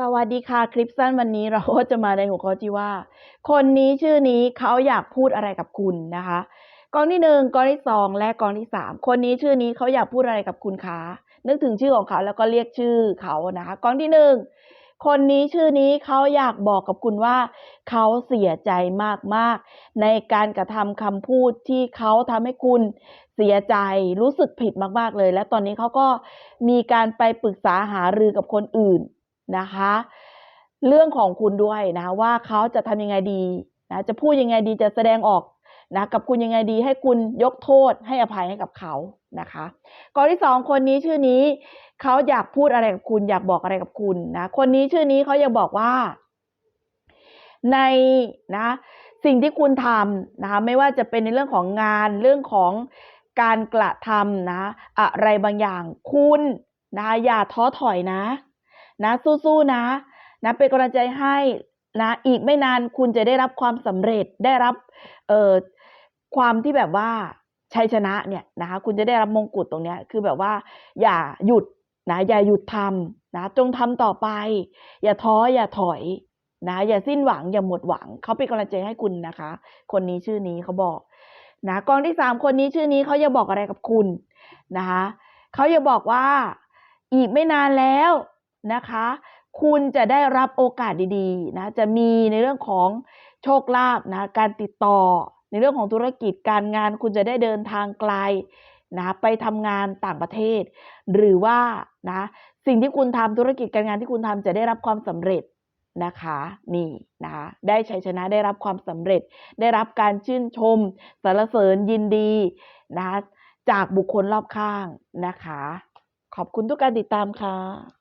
สวัสดีค่ะคลิปสั้นวันนี้เราก็จะมาในหัวข้อที่ว่า คนนี้ชื่อนี้เขาอยากพูดอะไรกับคุณนะคะกองที่หนึ่งกองที่สองและกองที่สามคนนี้ชื่อนี้เขาอยากพูดอะไรกับคุณคะนึกถึงชื่อของเขาแล้วก็เรียกชื่อเขานะคะกองที่หนึ่งคนนี้ชื่อนี้เขาอยากบอกกับคุณว่า เขาเสียใจมากๆ ในการกระทำคำพูดที่เขาทำให้คุณเสียใจรู้สึกผิดมากๆเลย และตอนนี้เขาก็มีการไปปรึกษาหารือกับคนอื่น นะคะ เรื่องของคุณด้วยนะว่าเขาจะทำยังไงดีนะจะพูดยังไงดีจะแสดงออกนะกับคุณยังไงดีให้คุณยกโทษให้อภัยให้กับเขานะคะกอที่สองคนนี้ชื่อนี้เขาอยากพูดอะไรกับคุณ อยากบอกอะไรกับคุณนะคนนี้ชื่อนี้เขาอยากบอกว่า ในนะสิ่งที่คุณทำนะคะไม่ว่าจะเป็นในเรื่องของงานเรื่องของการกระทำนะ อะไรบางอย่างคุณนะอย่าท้อถอยนะ นะสู้ๆนะนะเป็นกำลังใจให้นะอีกไม่นานคุณจะได้รับความสำเร็จได้รับเอ่อความที่แบบว่าชัยชนะเนี่ยนะคะคุณจะได้รับมงกุฎตรงเนี้ยคือแบบว่า อย่าหยุดนะอย่าหยุดทำนะจงทำต่อไป อย่าท้ออย่าถอยนะอย่าสิ้นหวังอย่าหมดหวังเขาเป็นกำลังใจให้คุณนะคะ คนนี้ชื่อนี้เขาบอกนะกองที่สามคนนี้ชื่อนี้เขาจะบอกอะไรกับคุณนะคะเขาจะบอกว่าอีกไม่นานแล้ว นะคะ คุณจะได้รับโอกาสดีๆนะจะมีในเรื่องของโชคลาภนะการติดต่อ ในเรื่องของธุรกิจการงานคุณจะได้เดินทางไกลนะไปทำงานต่างประเทศ หรือว่านะสิ่งที่คุณทำธุรกิจการงานที่คุณทำจะได้รับความสำเร็จนะคะนี่นะคะได้ชัยชนะได้รับความสำเร็จ ได้รับการชื่นชมสรรเสริญยินดีนะคะจากบุคคลรอบข้างนะคะ ขอบคุณทุกการติดตามค่ะ